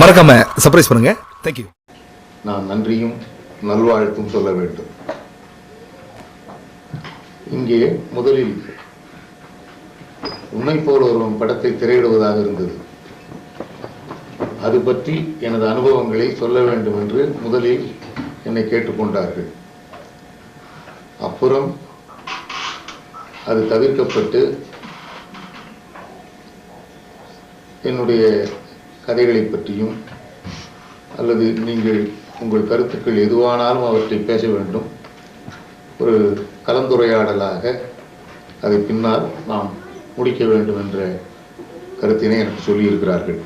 மறக்காம சர்ப்ரைஸ் பண்ணுங்க. தேங்க்யூ நான் நன்றியும் நல்வாழ்த்தும் சொல்ல வேண்டும். இங்கே முதலில் உன்னை போல் ஒருவன் படத்தை திரையிடுவதாக இருந்தது. அது பற்றி எனது அனுபவங்களை சொல்ல வேண்டும் என்று முதலில் என்னை கேட்டுக்கொண்டார்கள். அப்புறம் அது தவிர்க்கப்பட்டு என்னுடைய கதைகளை பற்றியும் அல்லது நீங்கள் உங்கள் கருத்துக்கள் எதுவானாலும் அவற்றை பேச வேண்டும். ஒரு கலந்துரையாடலாக அதை பின்னால் நாம் முடிக்க வேண்டும் என்ற கருத்தினை எனக்கு சொல்லியிருக்கிறார்கள்.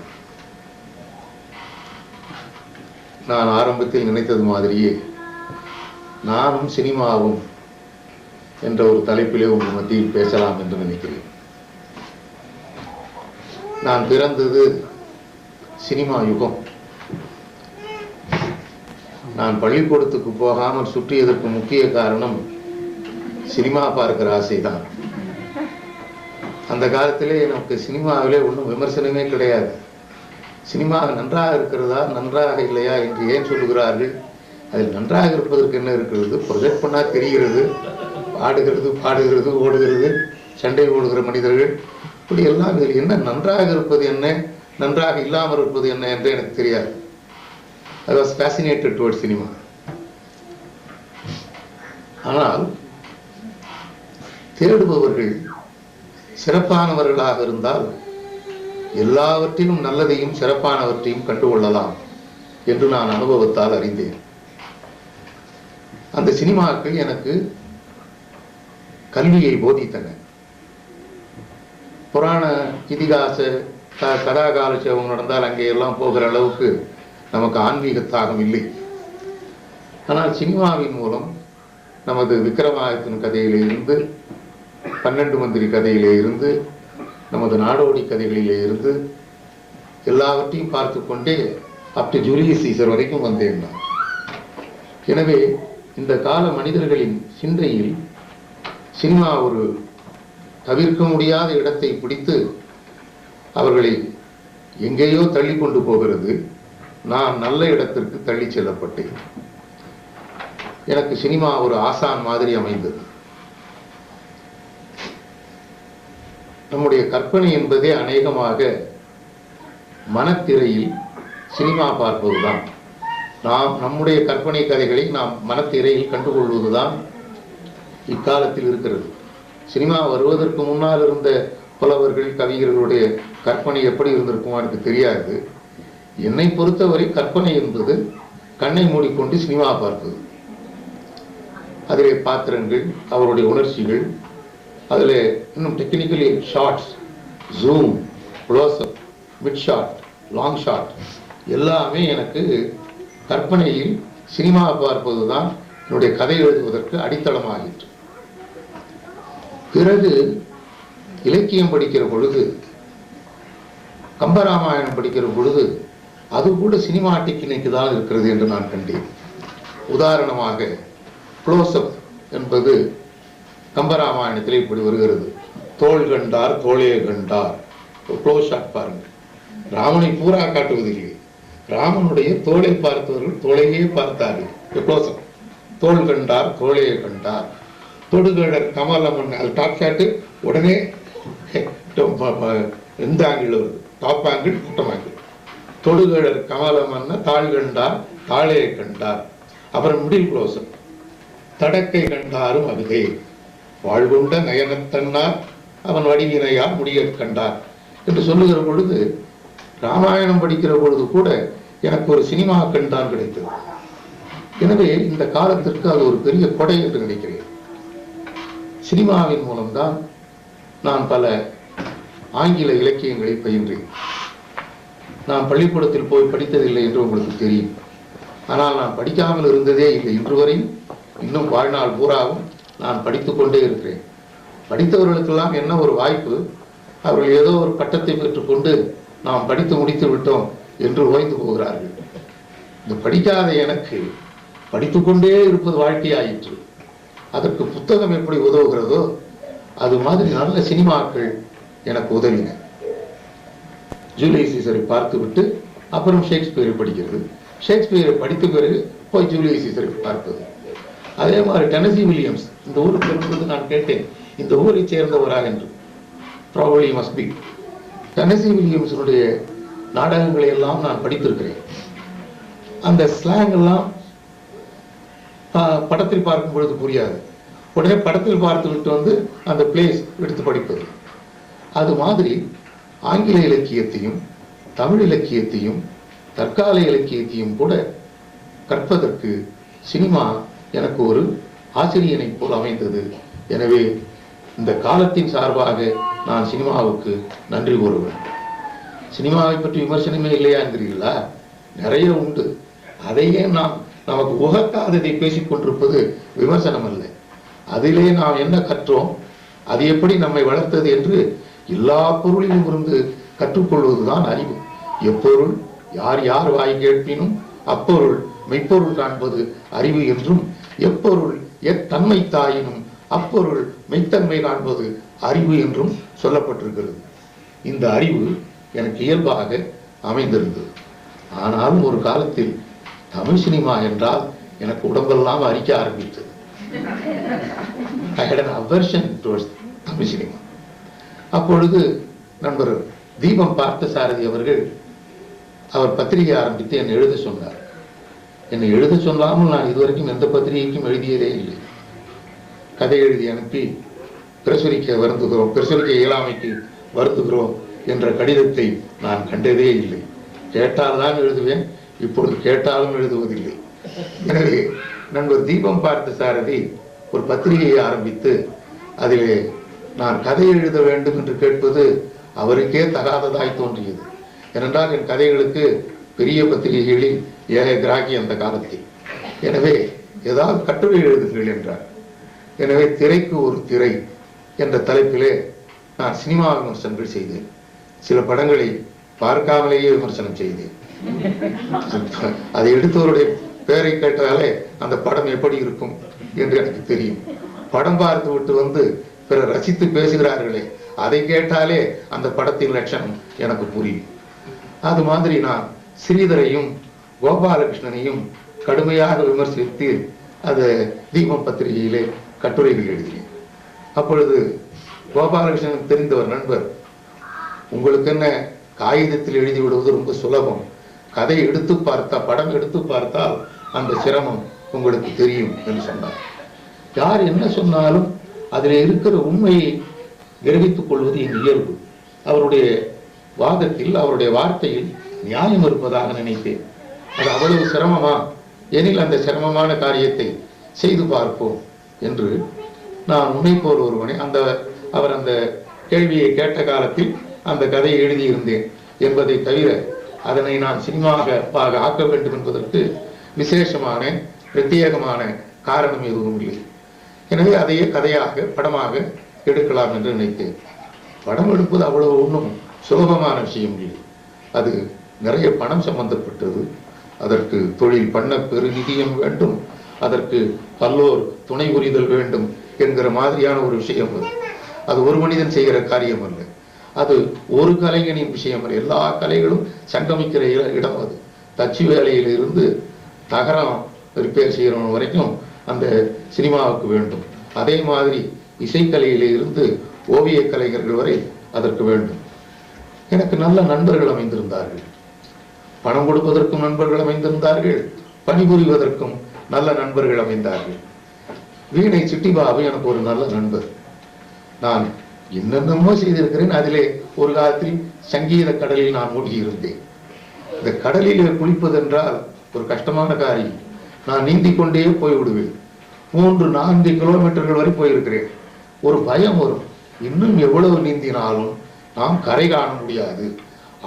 நான் ஆரம்பத்தில் நினைத்தது மாதிரியே நானும் சினிமாவும் என்ற ஒரு தலைப்பிலே உங்கள் மத்தியில் பேசலாம் என்று நினைக்கிறேன். நான் பிறந்தது சினிமா யுகம். நான் பள்ளிக்கூடத்துக்கு போகாமல் சுற்றியதற்கு முக்கிய காரணம் சினிமா பார்க்கிற ஆசைதான். அந்த காலத்திலே எனக்கு சினிமாவிலே ஒன்றும் விமர்சனமே கிடையாது. சினிமா நன்றாக இருக்கிறதா நன்றாக இல்லையா என்று ஏன் சொல்லுகிறார்கள்? அதில் நன்றாக இருப்பதற்கு என்ன இருக்கிறது? ப்ரொஜெக்ட் பண்ணால் தெரிகிறது ஆடுகிறது பாடுகிறது ஓடுகிறது சண்டை ஓடுகிற மனிதர்கள். இப்படி எல்லாம் இதில் என்ன நன்றாக இருப்பது என்ன? நன்றாக இல்லாமல் இருப்பது என்ன என்று எனக்கு தெரியாது. I was fascinated towards cinema ஆனால் தேடுபவர்கள் சிறப்பானவர்களாக இருந்தால் எல்லாவற்றிலும் நல்லதையும் சிறப்பானவற்றையும் கண்டுகொள்ளலாம் என்று நான் அனுபவத்தால் அறிந்தேன். அந்த சினிமாக்கள் எனக்கு கல்வியை போதித்தன. புராண இதிகாச க- கதா சேவம் நடந்தால் அங்கே எல்லாம் போகிற அளவுக்கு நமக்கு ஆன்மீக தாகம் இல்லை. ஆனால் சினிமாவின் மூலம் நமது விக்ரமாதித்தன் கதையிலே இருந்து பன்னெண்டு மந்திரி கதையிலே இருந்து நமது நாடோடி கதைகளிலே இருந்து எல்லாவற்றையும் பார்த்து கொண்டே அப்டு ஜூலியஸ் சீசர் வரைக்கும் வந்தேன் நான். எனவே இந்த கால மனிதர்களின் சிந்தையில் சினிமா ஒரு தவிர்க்க முடியாத இடத்தை பிடித்து அவர்களை எங்கேயோ தள்ளி கொண்டு போகிறது. நான் நல்ல இடத்திற்கு தள்ளி செல்லப்பட்டேன். எனக்கு சினிமா ஒரு ஆசான் மாதிரி அமைந்தது. நம்முடைய கற்பனை என்பதே அநேகமாக மனத்திரையில் சினிமா பார்ப்பதுதான். நாம் நம்முடைய கற்பனை கதைகளை நாம் மனத்திரையில் கண்டுகொள்வதுதான் இக்காலத்தில் இருக்கிறது. சினிமா வருவதற்கு முன்னால் இருந்த புலவர்கள் கவிஞர்களுடைய கற்பனை எப்படி இருந்திருக்குமோ எனக்கு தெரியாது. என்னை பொறுத்தவரை கற்பனை என்பது கண்ணை மூடிக்கொண்டு சினிமா பார்ப்பது. அதிலே பாத்திரங்கள் அவருடைய உணர்ச்சிகள் அதில் இன்னும் technically shots zoom close up mid shot long shot எல்லாமே எனக்கு கற்பனையில் சினிமா பார்ப்பது தான் என்னுடைய கதை எழுதுவதற்கு அடித்தளமாகிற்று பிறகு இலக்கியம் படிக்கிற பொழுது கம்பராமாயணம் படிக்கிற பொழுது அது கூட சினிமா டெக்னிக்கு தான் இருக்கிறது என்று நான் கண்டேன். உதாரணமாக க்ளோஸ்அப் என்பது கம்பராமாயணத்தில் இப்படி வருகிறது. தோல் கண்டார் தோளே கண்டார். க்ளோஸ் ஷாட் ராமனை பூரா காட்டுவதில்லை. ராமனுடைய தோளை பார்த்தவர்கள் தோளையே பார்த்தார்கள். க்ளோஸ்அப் தோல் கண்டார் தோழையை கண்டார். தொடுகடர் கமலமன் அது டாப் ஷாட்டு உடனே எந்த ஆங்கிள் வருது டாப் ஆங்கிள் பாட்டம் ஆங்கிள் கமலமன்ன தாழ் கண்டார் தாளே கண்டார். அப்புறம் மிடில் க்ளோஸ்அப் தடக்கை கண்டாரும் அகுதே. வாழ்கொண்ட நயனத்தன்னார் அவன் வடிவினையார் முடிய கண்டார். என்று சொல்லுகிற பொழுது ராமாயணம் படிக்கிற பொழுது கூட எனக்கு ஒரு சினிமா கண் தான் கிடைத்தது. எனவே இந்த காலத்திற்கு அது ஒரு பெரிய கொடை என்று நினைக்கிறேன். சினிமாவின் மூலம்தான் நான் பல ஆங்கில இலக்கியங்களை பயின்றேன். நான் பள்ளிக்கூடத்தில் போய் படித்ததில்லை என்று உங்களுக்கு தெரியும். ஆனால் நான் படிக்காமல் இருந்ததே இல்லை. இன்று வரை இன்னும் வாழ்நாள் பூராவும் நான் படித்து கொண்டே இருக்கிறேன். படித்தவர்களுக்கெல்லாம் என்ன ஒரு வாய்ப்பு? அவர்கள் ஏதோ ஒரு பட்டத்தை பெற்றுக்கொண்டு நாம் படித்து முடித்து விட்டோம் என்று ஓய்ந்து போகிறார்கள். இந்த படிக்காத எனக்கு படித்துக்கொண்டே இருப்பது வாழ்க்கையாயிற்று. அதற்கு புத்தகம் எப்படி உதவுகிறதோ அது மாதிரி நல்ல சினிமாக்கள் எனக்கு உதவின. ஜூலை சீசரை பார்த்துவிட்டு அப்புறம் ஷேக்ஸ்பியரை படிக்கிறது. ஷேக்ஸ்பியரை படித்த பிறகு போய் ஜூலியஸ் சீசரை பார்ப்பது. அதே மாதிரி டெனசி வில்லியம்ஸ் இந்த ஊருக்கு வரும்போது நான் கேட்டேன் இந்த ஊரை சேர்ந்தவராக என்று. ப்ராபலி மஸ்ட் பி டெனசி வில்லியம்ஸனுடைய நாடகங்களை எல்லாம் நான் படித்திருக்கிறேன். அந்த ஸ்லாங் எல்லாம் படத்தில் பார்க்கும் பொழுது புரியாது. உடனே படத்தில் பார்த்து விட்டு வந்து அந்த பிளேஸ் எடுத்து படிப்பது. அது மாதிரி ஆங்கில இலக்கியத்தையும் தமிழ் இலக்கியத்தையும் தற்கால இலக்கியத்தையும் கூட கற்பதற்கு சினிமா எனக்கு ஒரு ஆசிரியனை போல் அமைந்தது. எனவே இந்த காலத்தின் சார்பாக நான் சினிமாவுக்கு நன்றி கூறுவேன். சினிமாவை பற்றி விமர்சனமே இல்லையா என்கிறீர்களா? நிறைய உண்டு. அதையே நாம் நமக்கு உகக்காததை பேசிக் கொண்டிருப்பது விமர்சனம் அல்ல அதிலே நாம் என்ன கற்றோம்? அது எப்படி நம்மை வளர்த்தது என்று எல்லா பொருளிலும் இருந்து கற்றுக்கொள்வதுதான் அறிவு. எப்பொருள் யார் யார் வாய் கேட்பினும் அப்பொருள் மெய்ப்பொருள் காண்பது அறிவு என்றும் எப்பொருள் எத்தன்மை தாயினும் அப்பொருள் மெய்த்தன்மை காண்பது அறிவு என்றும் சொல்லப்பட்டிருக்கிறது. இந்த அறிவு எனக்கு இயல்பாக அமைந்திருந்தது. ஆனாலும் ஒரு காலத்தில் தமிழ் சினிமா என்றால் எனக்கு உடம்பெல்லாம் அரிக்க ஆரம்பித்தது. I had an aversion towards Tamil cinema அப்பொழுது நண்பர் தீபம் பார்த்த சாரதி அவர்கள் அவர் பத்திரிகை ஆரம்பித்து என்னை எழுத சொன்னார். என்னை எழுத சொல்லாமல் நான் இதுவரைக்கும் எந்த பத்திரிகைக்கும் எழுதியதே இல்லை. கதை எழுதி அனுப்பி பிரசுரிக்க வருந்துகிறோம் பிரசுரிக்க இயலாமைக்கு வருந்துகிறோம் என்ற கடிதத்தை நான் கண்டதே இல்லை. கேட்டால்தான் எழுதுவேன் இப்பொழுது கேட்டாலும் எழுதுவதில்லை. எனவே நண்பர் தீபம் பார்த்த சாரதி ஒரு பத்திரிகையை ஆரம்பித்து அதிலே நான் கதை எழுத வேண்டும் என்று கேட்பது அவருக்கே தகாததாய் தோன்றியது. ஏனென்றால் என் கதைகளுக்கு பெரிய பத்திரிகைகளில் ஏக கிராகி அந்த காலத்தில். எனவே ஏதாவது கட்டுரை எழுதுங்கள் என்றார். எனவே திரைக்கு ஒரு திரை என்ற தலைப்பிலே நான் சினிமா விமர்சனங்கள் செய்தேன். சில படங்களை பார்க்காமலேயே விமர்சனம் செய்தேன். அதை எடுத்தவருடைய பேரை கேட்டாலே அந்த படம் எப்படி இருக்கும் என்று எனக்கு தெரியும். படம் பார்த்து விட்டு வந்து பிறர் ரசித்து பேசுகிறார்களே அதை கேட்டாலே அந்த படத்தின் லட்சணம் எனக்கு புரியும். அது மாதிரி நான் ஸ்ரீதரையும் கோபாலகிருஷ்ணனையும் கடுமையாக விமர்சித்து அது தீபம் பத்திரிகையிலே கட்டுரைகள் எழுதினேன். அப்பொழுது கோபாலகிருஷ்ணன் தெரிந்தவர் நண்பர் உங்களுக்கு என்ன காகிதத்தில் எழுதி விடுவது ரொம்ப சுலபம்? கதை எடுத்து பார்த்தா படம் எடுத்து பார்த்தால் அந்த சிரமம் உங்களுக்கு தெரியும் என்று சொன்னார். யார் என்ன சொன்னாலும் அதில் இருக்கிற உண்மையை கிரகித்துக் கொள்வது என் இயல்பு. அவருடைய வாதத்தில் அவருடைய வார்த்தையில் நியாயம் இருப்பதாக நினைத்தேன் அது அவ்வளவு சிரமமா? எனில் அந்த சிரமமான காரியத்தை செய்து பார்ப்போம் என்று நான் முனைப்போர் ஒருவனை அந்த அவர் அந்த கேள்வியை கேட்ட காலத்தில் அந்த கதையை எழுதியிருந்தேன் என்பதை தவிர அதனை நான் சினிமாவாக ஆக்க வேண்டும் என்பதற்கு விசேஷமான பிரத்யேகமான காரணம் எதுவும் இல்லை. எனவே அதையே கதையாக படமாக எடுக்கலாம் என்று நினைத்தேன். படம் எடுப்பது அவ்வளவு ஒன்றும் சுலபமான விஷயம் இல்லை. அது நிறைய பணம் சம்பந்தப்பட்டது. அதற்கு தொழில் பண்ண பெரு நிதியம் வேண்டும். அதற்கு பல்லோர் துணை புரிதல் வேண்டும் என்கிற மாதிரியான ஒரு விஷயம் அது. அது ஒரு மனிதன் செய்கிற காரியம் அல்ல. அது ஒரு கலைஞனின் விஷயம் அல்ல. எல்லா கலைகளும் சங்கமிக்கிற இட- இடம் அது. தச்சு வேலையிலிருந்து தகரம் ரிப்பேர் செய்கிறவன் வரைக்கும் அந்த சினிமாவுக்கு வேண்டும். அதே மாதிரி இசைக்கலையிலிருந்து ஓவியக் கலைஞர்கள் வரை அதற்கு வேண்டும். எனக்கு நல்ல நண்பர்கள் அமைந்திருந்தார்கள். பணம் கொடுப்பதற்கும் நண்பர்கள் அமைந்திருந்தார்கள். பணிபுரிவதற்கும் நல்ல நண்பர்கள் அமைந்தார்கள். வீணை சிட்டிபாபு எனக்கு ஒரு நல்ல நண்பர். நான் என்னென்னமோ செய்திருக்கிறேன். அதிலே ஒரு காலத்தில் சங்கீத கடலில் நான் மூழ்கியிருந்தேன். இந்த கடலிலே குளிப்பதென்றால் ஒரு கஷ்டமான காரியம். நான் நீந்தி கொண்டே போய் விடுவேன் மூன்று நான்கு கிலோமீட்டர்கள் வரை போயிருக்கிறேன். ஒரு பயம் வரும். இன்னும் எவ்வளவு நீந்தினாலும் நாம் கரை காண முடியாது.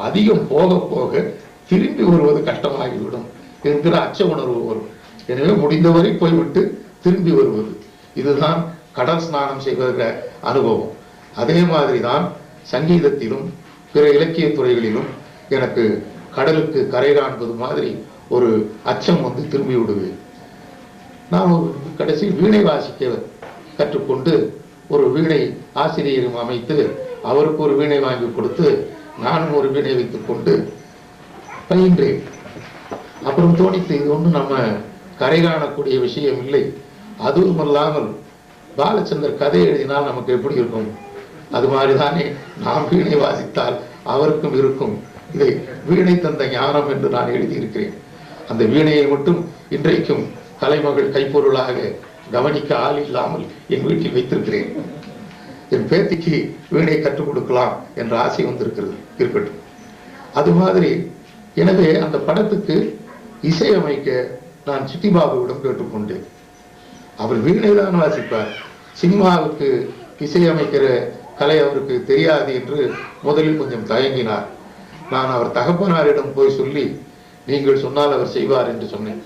அதிகம் போக போக திரும்பி வருவது கஷ்டமாகிவிடும். என்கிற அச்ச உணர்வு வரும். எனவே முடிந்தவரை போய்விட்டு திரும்பி வருவது. இதுதான் கடல் ஸ்நானம் செய்வதற்க அனுபவம். அதே மாதிரி தான் சங்கீதத்திலும் பிற இலக்கிய துறைகளிலும் எனக்கு கடலுக்கு கரை காண்பது மாதிரி ஒரு அச்சம் வந்து திரும்பி விடுவேன் நான் ஒரு கடைசி வீணை வாசிக்க கற்றுக்கொண்டு ஒரு வீணை ஆசிரியரும் அமைத்து அவருக்கு ஒரு வீணை வாங்கி கொடுத்து நானும் ஒரு வீணை வைத்துக் கொண்டு பயின்றேன். அப்புறம் தோணித்து இது ஒன்றும் நம்ம கரை காணக்கூடிய விஷயம் இல்லை. அதுவும் அல்லாமல் பாலச்சந்தர் கதை எழுதினால் நமக்கு எப்படி இருக்கும்? அது மாதிரிதானே நாம் வீணை வாசித்தால் அவருக்கும் இருக்கும். இதை வீணை தந்த ஞானம் என்று நான் எழுதியிருக்கிறேன். அந்த வீணையை மட்டும் இன்றைக்கும் கலைமகள் கைப்பொருளாக கவனிக்க ஆள் இல்லாமல் என் வீட்டில் வைத்திருக்கிறேன். என் பேத்திக்கு வீணை கற்றுக் கொடுக்கலாம் என்ற ஆசை வந்திருக்கிறது இருக்கட்டும். அது மாதிரி எனவே அந்த படத்துக்கு இசையமைக்க நான் சிட்டிபாபுவிடம் கேட்டுக்கொண்டேன். அவர் வீணை தான் வாசிப்பார். சினிமாவுக்கு இசையமைக்கிற கலை அவருக்கு தெரியாது என்று முதலில் கொஞ்சம் தயங்கினார். நான் அவர் தகப்பனாரிடம் போய் சொல்லி நீங்கள் சொன்னால் அவர் செய்வார் என்று சொன்னேன்.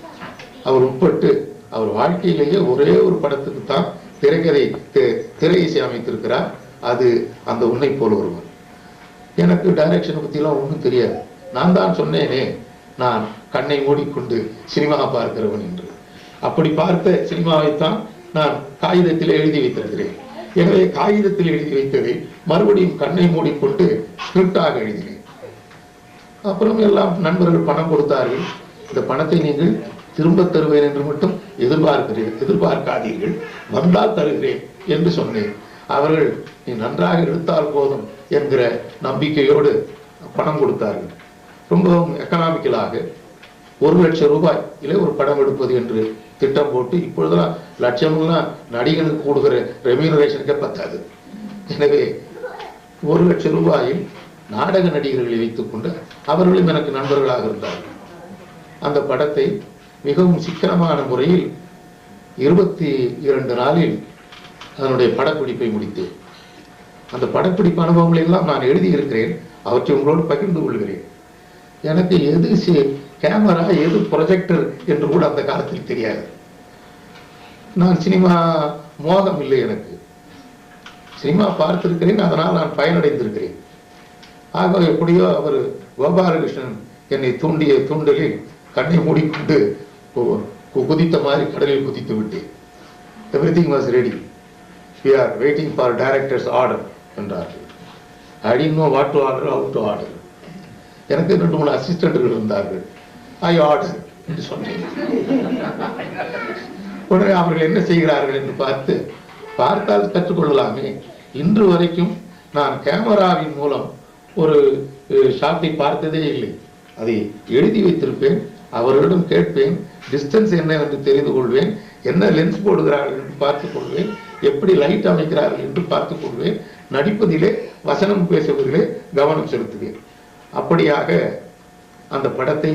அவர் உட்பட்டு அவர் வாழ்க்கையிலேயே ஒரே ஒரு படத்துக்கு தான் திரைக்கதை திரை இசை அமைத்திருக்கிறார். அது அந்த உன்னை போல் ஒருவர். எனக்கு டைரக்ஷனை பற்றிலாம் ஒன்றும் தெரியாது. நான் தான் சொன்னேனே நான் கண்ணை மூடிக்கொண்டு சினிமா பார்க்கிறவன் என்று. அப்படி பார்த்த சினிமாவைத்தான் நான் காகிதத்தில் எழுதி வைத்திருக்கிறேன். எனவே காகிதத்தில் எழுதி வைத்ததை மறுபடியும் கண்ணை மூடிக்கொண்டு ஸ்கிரிப்டாக எழுதினேன். அப்புறம் எல்லாம் நண்பர்கள் பணம் கொடுத்தார்கள். இந்த பணத்தை நீங்கள் திரும்ப தருவேன் என்று மட்டும் எதிர்பார்க்கிறேன் எதிர்பார்க்காதீர்கள். வந்தால் தருகிறேன் என்று சொன்னேன். அவர்கள் நீ நன்றாக எடுத்தால் போதும் என்கிற நம்பிக்கையோடு பணம் கொடுத்தார்கள். ரொம்பவும் எக்கனாமிக்கலாக ஒரு லட்சம் ரூபாய் இல்லை ஒரு படம் எடுப்பது என்று திட்டம் போட்டு இப்பொழுதெல்லாம் லட்சம்லாம் நடிகனுக்கு கொடுக்குற ரெமியூனரேஷனுக்கே பத்தாது. எனவே ஒரு லட்சம் ரூபாயில் நாடக நடிகர்களை வைத்துக்கொண்டு அவர்களும் எனக்கு நண்பர்களாக இருந்தார்கள். அந்த படத்தை மிகவும் சிக்கனமான முறையில் இருபத்தி இரண்டு நாளில் அதனுடைய படப்பிடிப்பை முடித்தேன். அந்த படப்பிடிப்பு அனுபவங்களை எல்லாம் நான் எழுதியிருக்கிறேன். அவற்றை உங்களோடு பகிர்ந்து கொள்கிறேன். எனக்கு எது கேமரா எது ப்ரொஜெக்டர் என்று கூட அந்த காலத்தில் தெரியாது. நான் சினிமா மோகம் இல்லை எனக்கு. சினிமா பார்த்திருக்கிறேன் அதனால் நான் பயனடைந்திருக்கிறேன். ஆக எப்படியோ அவர் கோபாலகிருஷ்ணன் என்னை தூண்டிய தூண்டலில் கண்ணை மூடிக்கொண்டு குதித்த மாதிரி கடலில் குதித்து விட்டேன். Everything was ready we are waiting for director's order என்றார்கள். I didn't what to order out to order எனக்கு ரெண்டு மூணு அசிஸ்டண்ட்டுகள் இருந்தார்கள். ஐ ஆர்டர் என்று சொன்னேன். உடனே அவர்கள் என்ன செய்கிறார்கள் என்று பார்த்து பார்த்தால் கற்றுக்கொள்ளலாமே. இன்று வரைக்கும் நான் கேமராவின் மூலம் ஒரு ஷாட்டை பார்த்ததே இல்லை. அதை எழுதி வைத்திருப்பேன் அவர்களிடம் கேட்பேன் டிஸ்டன்ஸ் என்ன என்று தெரிந்து கொள்வேன் என்ன லென்ஸ் போடுகிறார்கள் என்று பார்த்துக் கொள்வேன் எப்படி லைட் அமைக்கிறார்கள் என்று பார்த்துக் கொள்வேன் நடிப்பதிலே வசனம் பேசுவதிலே கவனம் செலுத்துவேன். அப்படியாக அந்த படத்தை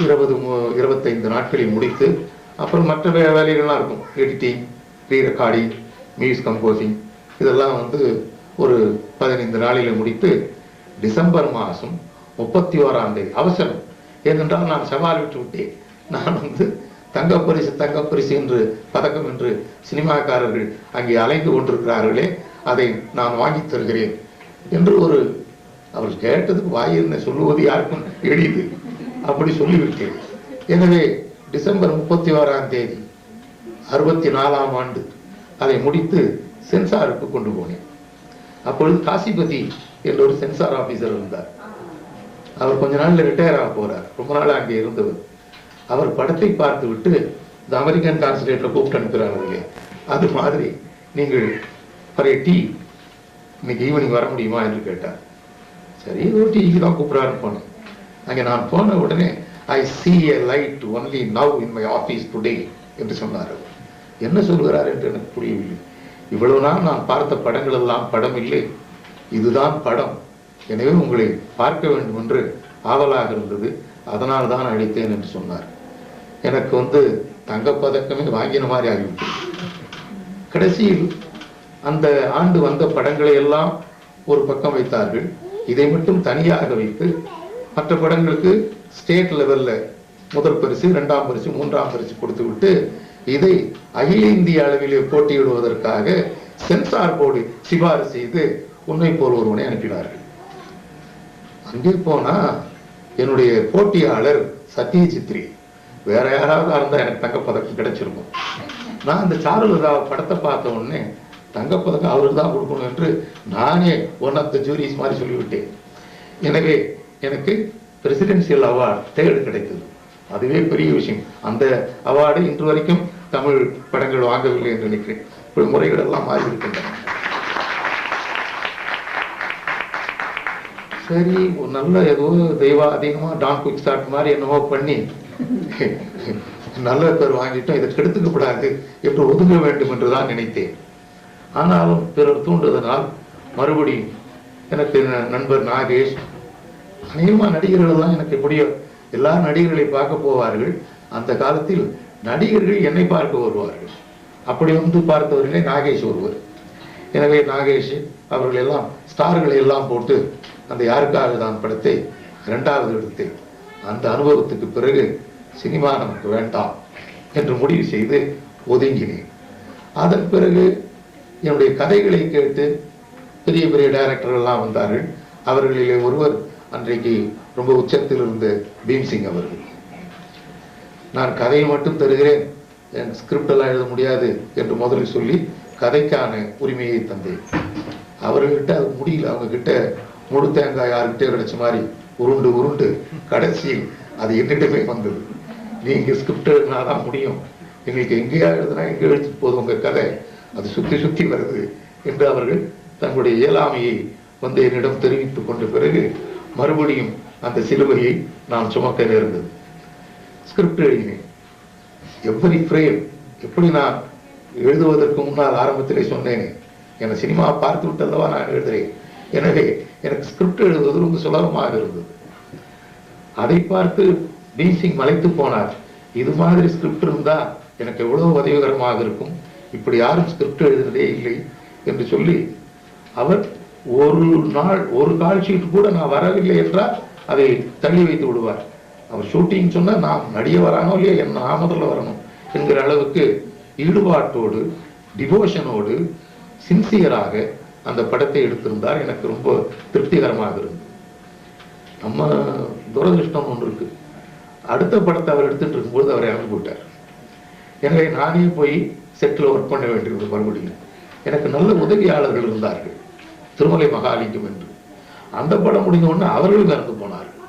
இருபது மு- இருபத்தைந்து நாட்களில் முடித்து அப்புறம் மற்ற வே- வேலைகள்லாம் இருக்கும். Editing re recording music composing இதெல்லாம் வந்து ஒரு பதினைந்து நாளில் முடித்து டிசம்பர் மாதம் முப்பத்தி ஓராம் தேதி அவசரம். ஏனென்றால் நான் சவால் விட்டு விட்டேன். நான் வந்து தங்கப்பரிசு தங்கப்பரிசு என்று பதக்கம் என்று சினிமாக்காரர்கள் அங்கே அலைந்து கொண்டிருக்கிறார்களே அதை நான் வாங்கித் தருகிறேன் என்று ஒரு அவர் கேட்டதுக்கு வாயிருந்த சொல்லுவது யாருக்கும் எளிது அப்படி சொல்லிவிட்டேன் எனவே டிசம்பர் முப்பத்தி ஓராம் தேதி அறுபத்தி நாலாம் ஆண்டு அதை முடித்து சென்சாருக்கு கொண்டு போனேன். அப்பொழுது காசிபதி என்ற ஒரு சென்சார் ஆபீசர் இருந்தார். அவர் கொஞ்ச நாள்ல ரிட்டையர் ஆக போறார். ரொம்ப நாள் அங்கே இருந்தவர். அவர் படத்தை பார்த்து விட்டு இந்த அமெரிக்கன் கான்சுலேட்ல கூப்பிட்டு அனுப்புகிறார்களே அது மாதிரி நீங்கள் பழைய டீ இன்னைக்கு ஈவினிங் வர முடியுமா? என்று கேட்டார். சரி ஒரு டீக்கு தான் கூப்பிடாருன்னு போனேன். அங்கே நான் போன உடனே I see a light only now in my office today என்று சொன்னார் என்ன சொல்கிறார் என்று எனக்கு புரியவில்லை. இவ்வளவு நாள் நான் பார்த்த படங்கள் எல்லாம் படம் இல்லை. இதுதான் படம். எனவே உங்களை பார்க்க வேண்டும் என்று ஆவலாக இருந்தது. அதனால் தான் அழைத்தேன் என்று சொன்னார். எனக்கு வந்து தங்கப்பதக்கமே வாங்கின மாதிரி ஆகிவிட்டது. கடைசியில் அந்த ஆண்டு வந்த படங்களை எல்லாம் ஒரு பக்கம் வைத்தார்கள். இதை மட்டும் தனியாக வைத்து மற்ற படங்களுக்கு ஸ்டேட் லெவலில் முதல் பரிசு இரண்டாம் பரிசு மூன்றாம் பரிசு கொடுத்து விட்டு இதை அகில இந்திய அளவிலே போட்டியிடுவதற்காக சென்சார் போர்டு சிபாரிசு செய்து உன்னை போல் ஒருவனை அனுப்பினார்கள். அங்கே போனா என்னுடைய போட்டியாளர் சத்ய சித்ரி வேற யாராவது இருந்தால் எனக்கு தங்கப்பதக்கம் கிடைச்சிருக்கும். நான் அந்த சாருலதா படத்தை பார்த்த உடனே தங்கப்பதக்கம் அவருக்கு தான் கொடுக்கணும் என்று நானே ஒன் ஆஃப் த ஜூரிஸ் மாதிரி சொல்லிவிட்டேன். எனவே எனக்கு பிரசிடென்சியல் அவார்டு தேர்டு கிடைத்தது. அதுவே பெரிய விஷயம். அந்த அவார்டு இன்று வரைக்கும் தமிழ் படங்கள் வாங்கவில்லை என்று நினைக்கிறேன். இப்படி முறைகள் எல்லாம் மாறி இருக்கின்றன சரி ஒரு நல்ல ஏதோ தெய்வா அதிகமாக டான் குக் ஸ்டார்ட் மாதிரி என்னவோ பண்ணி நல்ல பேர் வாங்கிட்டோம். இதை கெடுத்துக்க கூடாது என்று ஒதுங்க வேண்டும் என்று தான் நினைத்தேன். ஆனாலும் பிறர் தூண்டுவதனால் மறுபடியும் எனக்கு நண்பர் நாகேஷ் அநேகமா நடிகர்கள் தான் எனக்கு எப்படியோ எல்லா நடிகர்களை பார்க்க போவார்கள். அந்த காலத்தில் நடிகர்கள் என்னை பார்க்க வருவார்கள். அப்படி வந்து பார்த்தவர்களே நாகேஷ் ஒருவர். எனவே நாகேஷ் அவர்கள் எல்லாம் ஸ்டார்களை எல்லாம் போட்டு அந்த யாருக்காக தான் படத்தை இரண்டாவது எடுத்தேன் அந்த அனுபவத்துக்கு பிறகு சினிமா நமக்கு வேண்டாம் என்று முடிவு செய்து ஒதுங்கினேன். அதன் பிறகு என்னுடைய கதைகளை கேட்டு பெரிய பெரிய டைரக்டர்கள்லாம் வந்தார்கள். அவர்களிலே ஒருவர் அன்றைக்கு ரொம்ப உச்சத்தில் இருந்த பீம்சிங் அவர்கள். நான் கதையை மட்டும் தருகிறேன். என் ஸ்கிரிப்ட் எல்லாம் எழுத முடியாது என்று முதலில் சொல்லி கதைக்கான உரிமையை தந்தேன். அவர்கிட்ட அது முடியல. அவங்க கிட்ட முழு தேங்காய் யாருக்கிட்டே கிடைச்ச மாதிரி உருண்டு உருண்டு கடைசியில் அது என்னிடமே வந்தது. நீங்க ஸ்கிரிப்ட் எழுதினாதான் முடியும். எங்களுக்கு எங்கேயா எழுதுனா எங்க எழுதிட்டு போதும் உங்க கதை? அது சுத்தி சுத்தி வருது என்று அவர்கள் தங்களுடைய இயலாமையை வந்து என்னிடம் தெரிவித்துக் கொண்ட பிறகு மறுபடியும் அந்த சிலுவையை நான் சுமக்க நேர்ந்தது ஸ்கிரிப்ட் எழுதினேன். எவ்வரி ஃப்ரேம் எப்படி நான் எழுதுவதற்கு முன்னால் ஆரம்பத்திலே சொன்னேனே. என சினிமா பார்த்து விட்டல்லவா நான் எழுதுறேன். எனவே எனக்கு ஸ்கிரிப்ட் எழுதுவது ரொம்ப சுலபமாக இருந்தது. அதை பார்த்து பீசிங் மலைத்து போனார். இது மாதிரி ஸ்கிரிப்ட் இருந்தா எனக்கு எவ்வளவு உதவிகரமாக இருக்கும். இப்படி யாரும் ஸ்கிரிப்ட் எழுதுனதே இல்லை என்று சொல்லி அவர் ஒரு நாள் ஒரு கால் ஷீட் கூட நான் வரவில்லை என்றால் அதை தள்ளி வைத்து விடுவார். அவர் ஷூட்டிங் சொன்னா நான் நடிக வரானோ இல்லையா என்ன நான் முதல்ல வரணும் என்கிற அளவுக்கு ஈடுபாட்டோடு டிவோஷனோடு சின்சியராக அந்த படத்தை எடுத்திருந்தார். எனக்கு ரொம்ப திருப்திகரமாக இருந்தது. நம்ம துரதிருஷ்டம் ஒன்று இருக்கு. அடுத்த படத்தை அவர் எடுத்துட்டு இருக்கும்போது அவரை அனுப்பிவிட்டார் எனவே நானே போய் செட்டில் ஒர்க் பண்ண வேண்டியது மறுபடியும். எனக்கு நல்ல உதவியாளர்கள் இருந்தார்கள். திருமலை மகாலிங்கம் என்று. அந்த படம் முடிந்த உடனே அவர்களும் இறந்து போனார்கள்.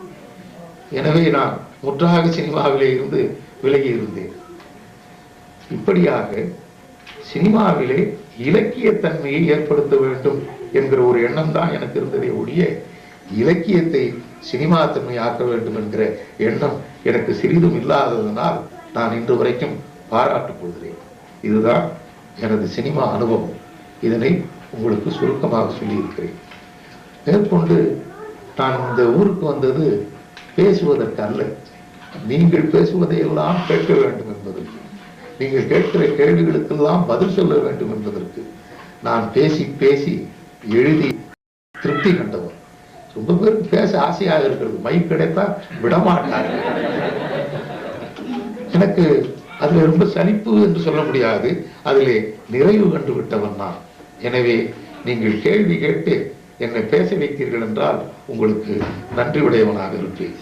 எனவே நான் முற்றாக சினிமாவிலே இருந்து விலகி இருந்தேன். இப்படியாக சினிமாவிலே இலக்கியத்தன்மையை ஏற்படுத்த வேண்டும் என்கிற ஒரு எண்ணம் தான் எனக்கு இருந்ததே ஒழிய இலக்கியத்தை சினிமா தன்மை ஆக்க வேண்டும் என்கிற எண்ணம் எனக்கு சிறிதும் இல்லாததனால் நான் இன்று வரைக்கும் பாராட்டுக் கொள்கிறேன். இதுதான் எனது சினிமா அனுபவம். இதனை உங்களுக்கு சுருக்கமாக சொல்லியிருக்கிறேன். மேற்கொண்டு நான் இந்த ஊருக்கு வந்தது பேசுவதற்கு அல்ல. நீங்கள் பேசுவதை எல்லாம் கேட்க வேண்டும் என்பதற்கு நீங்கள் கேட்கிற கேள்விகளுக்கெல்லாம் பதில் சொல்ல வேண்டும் என்பதற்கு நான் பேசி பேசி எழுதி திருப்தி கண்டவன் ரொம்ப பேருக்கு பேச ஆசையாக இருக்கிறது. மைக் கிடைத்தா விடமாட்டார். எனக்கு அதுல ரொம்ப சலிப்பு என்று சொல்ல முடியாது. அதிலே நிறைவு கண்டு விட்டவன் நான். எனவே நீங்கள் கேள்வி கேட்டு என்னை பேச வைத்தீர்கள் என்றால் உங்களுக்கு நன்றி உடையவனாக இருப்பேன்.